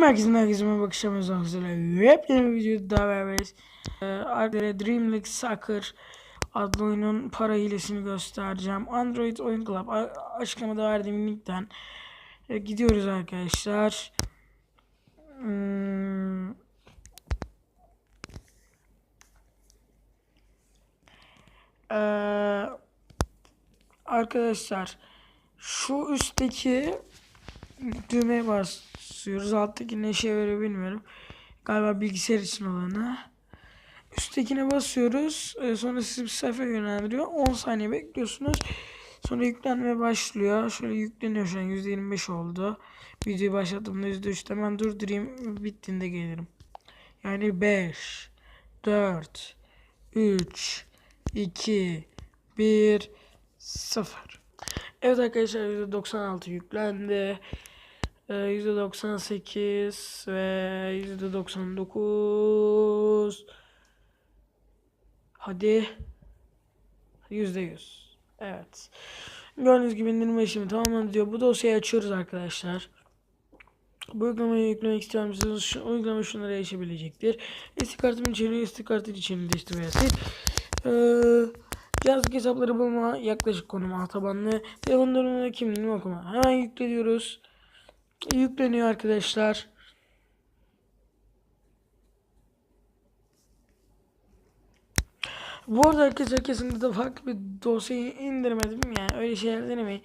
merkezinde herkese bakışamıyoruz arkadaşlar. Yepyeni bir videoda daha beraberiz. Ee, arkadaşlar Dream League Soccer adlı oyunun para hilesini göstereceğim. Android Oyun Club a- açıklamada verdiğim linkten e, gidiyoruz arkadaşlar. Hmm. Ee, arkadaşlar şu üstteki düğmeye basıyoruz. Alttaki ne işe veriyor bilmiyorum. Galiba bilgisayar için olanı. Üsttekine basıyoruz. Ee, sonra sizi bir sayfa yönlendiriyor. 10 saniye bekliyorsunuz. Sonra yüklenme başlıyor. Şöyle yükleniyor şu an. %25 oldu. Videoyu başlattığımda %3 hemen durdurayım. Bittiğinde gelirim. Yani 5 4 3 2 1 0 Evet arkadaşlar %96 yüklendi. Ee, %98 ve %99 Hadi %100 Evet Gördüğünüz gibi indirme işlemi tamamlandı diyor. Bu dosyayı açıyoruz arkadaşlar. Bu uygulamayı yüklemek isteyen misiniz? Şu, uygulama şunlara erişebilecektir. SD kartımın içeriği SD kartın içeriğini değiştirmesi. Ee, cihaz hesapları bulma, yaklaşık konuma, tabanlı, telefon durumu, kimliğini okuma. Hemen yükleniyoruz. Yükleniyor arkadaşlar. Bu arada arkadaşlar kesinlikle farklı bir dosyayı indirmedim yani öyle şeyler denemeyin.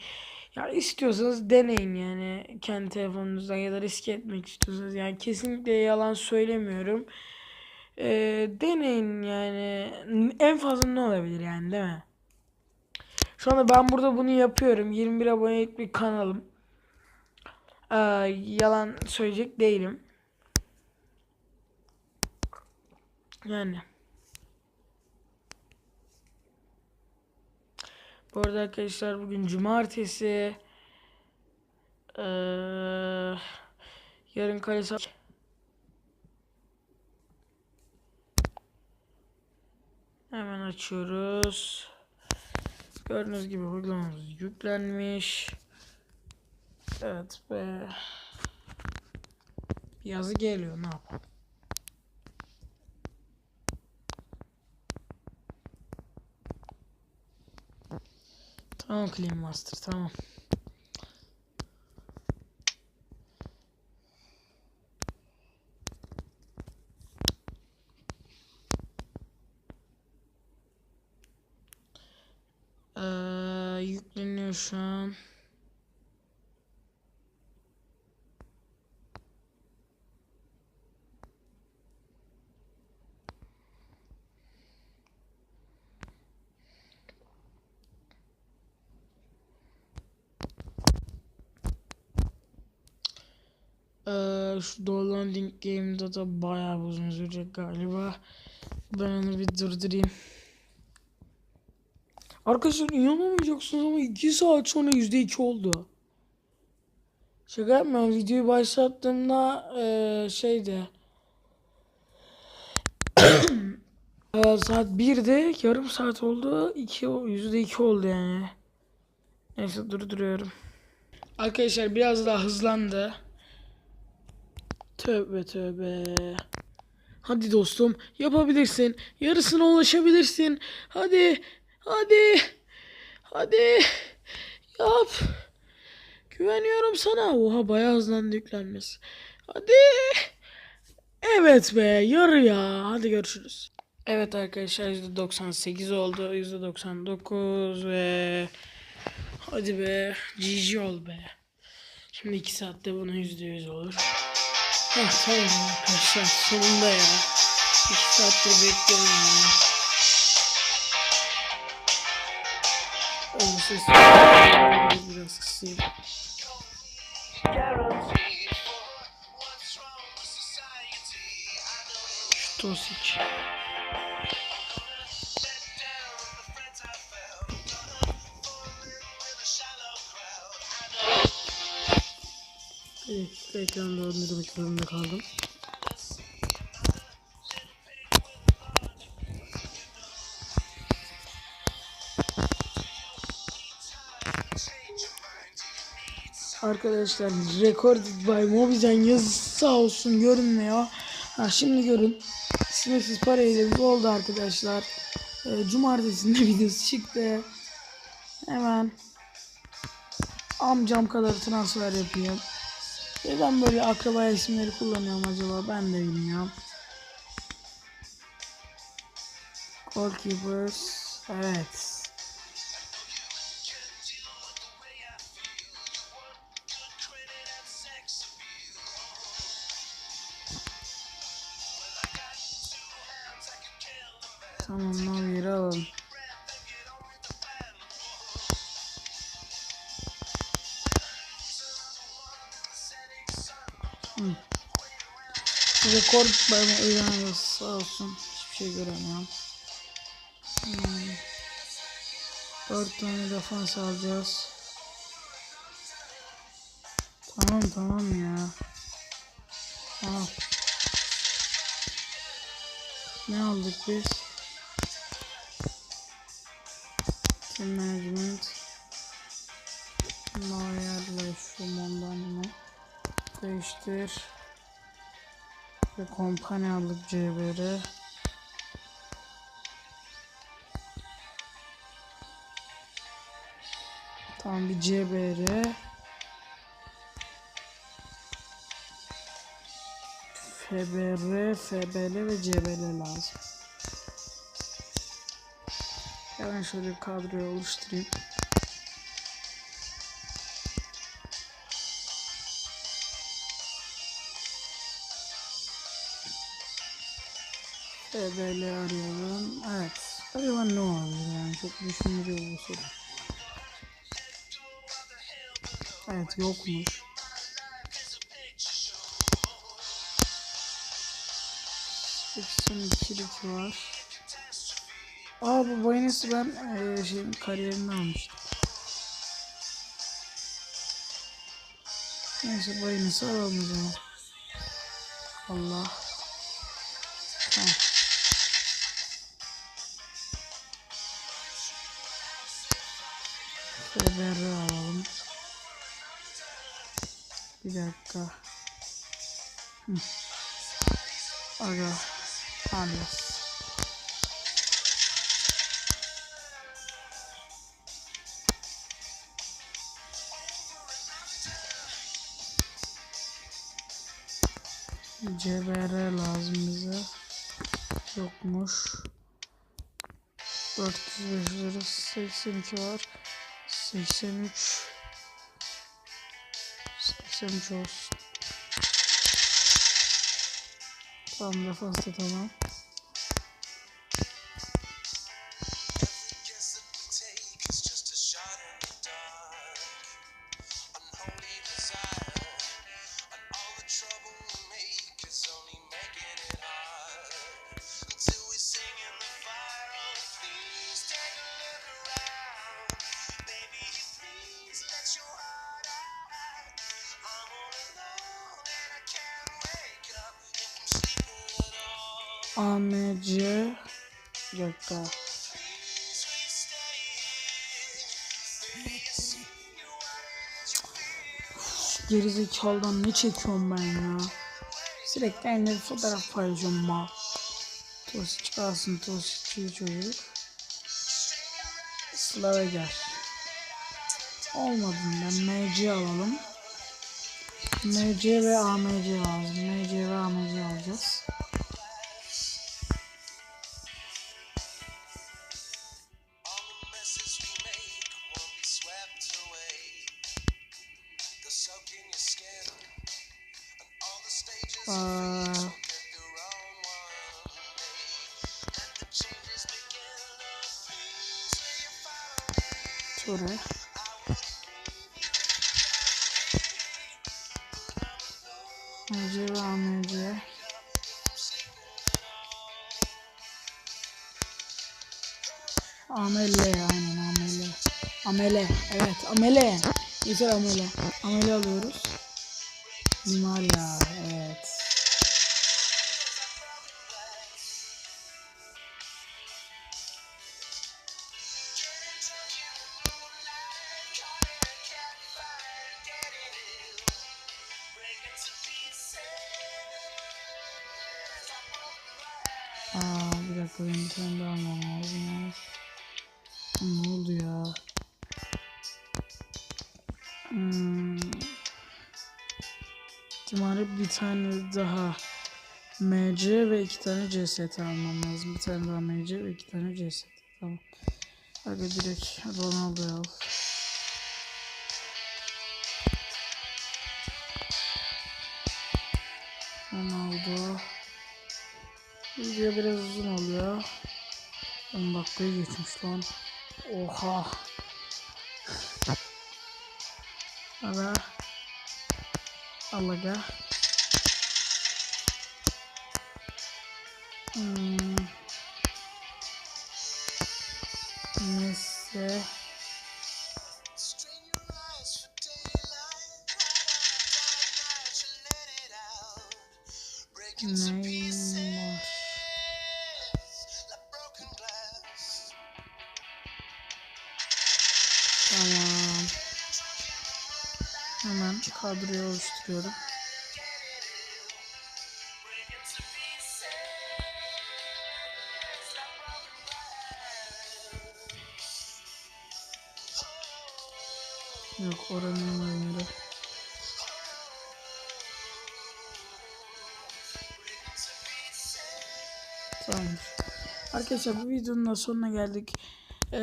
Ya istiyorsanız deneyin yani kendi telefonunuzdan ya da riske etmek istiyorsanız yani kesinlikle yalan söylemiyorum. Ee, deneyin yani en fazla ne olabilir yani değil mi? Şu anda ben burada bunu yapıyorum. 21 abonelik bir kanalım. Ee, yalan söyleyecek değilim. Yani. Bu arada arkadaşlar bugün cumartesi. Ee, yarın kalesi Hemen açıyoruz. Gördüğünüz gibi uygulamamız yüklenmiş. Evet be. Yazı geliyor ne yapalım. Tamam Clean Master tamam. Ee, yükleniyor şu an. Ee, şu dolan link game'da da bayağı uzun sürecek galiba. Ben onu bir durdurayım. Arkadaşlar inanamayacaksınız ama 2 saat sonra %2 oldu. Şaka yapmıyorum. Videoyu başlattığımda şeydi. Ee, saat 1'de yarım saat oldu. 2 %2 oldu yani. Neyse durduruyorum. Arkadaşlar biraz daha hızlandı. Tövbe tövbe. Hadi dostum yapabilirsin. Yarısına ulaşabilirsin. Hadi. Hadi. Hadi. Yap. Güveniyorum sana. Oha bayağı hızlandı yüklenmesi. Hadi. Evet be yarı ya. Hadi görüşürüz. Evet arkadaşlar %98 oldu. %99 ve hadi be GG ol be. Şimdi 2 saatte bunun %100 olur. Heh, tamam arkadaşlar sonunda ya. 2 saattir bekliyorum ya. Oğlum ses biraz kısayım. Şu Tosic. Bir dakika ekran döndürmek zorunda kaldım. Arkadaşlar Recorded by Mobizen yazısı sağ olsun görünmüyor. Ha şimdi görün. Sınırsız parayla bir oldu arkadaşlar. Ee, cumartesinde videosu çıktı. Hemen amcam kadar transfer yapayım. Neden böyle akraba isimleri kullanıyorum acaba ben de bilmiyorum. Goalkeepers. Evet. Tamam Navi'yi alalım. Rekor bayma öğrenmesi sağ olsun. Hiçbir şey göremiyorum. Hmm. Dört tane defans alacağız. Tamam tamam ya. Al. Ne aldık biz? Team Management. Şu Mondani'ni değiştir. Ve kompanya aldık CBR. Tamam bir CBR. FBR, FBL ve CBL lazım. Hemen şöyle bir kadroyu oluşturayım. FBL arıyorum. Evet. Acaba ne olabilir yani çok düşündürüyor bu soru. Evet yokmuş. Seksen ikilik var. Aa bu Baynes'i ben e, şeyin kariyerini almıştım. Neyse Baynes'i alalım o zaman. Allah. FBR alalım. Bir dakika. Aga. Anlas. CBR lazım bize. Yokmuş. 405 lira 82 var. 83 83 olsun. Tamam da tamam. As you feel. Gerizekalıdan ne çekiyorum ben ya? Sürekli bir fotoğraf paylaşıyorum mal. Tosic kalsın Tosic'i çocuk. Slaveger. Olmadı ben MC alalım. MC ve AMC lazım. MC ve AMC alacağız. Ture. MC ve AMC. Amele aynen amele. Amele evet amele. Güzel amele. Amele alıyoruz. Mimar ya evet. Aa, bir dakika benim bir tane daha almam lazım. Ne oldu ya? Hmm. Bir tane daha MC ve iki tane CST almam lazım. Bir tane daha MC ve iki tane CST. Tamam. Hadi direkt Ronaldo'yu al. Ronaldo. Video biraz uzun oluyor. 10 dakikayı geçmiş lan. Oha. Aga. Al aga. Hmm. Neyse. Strain your kadroyu oluşturuyorum. Yok oranın oyunları. Tamamdır. Arkadaşlar bu videonun da sonuna geldik. Ee,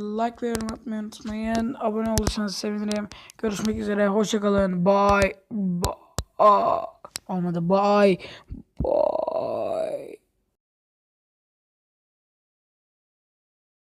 like ve yorum atmayı unutmayın. Abone olursanız sevinirim. Görüşmek üzere. Hoşçakalın. Bye. Bye. Olmadı. Bye. Bye.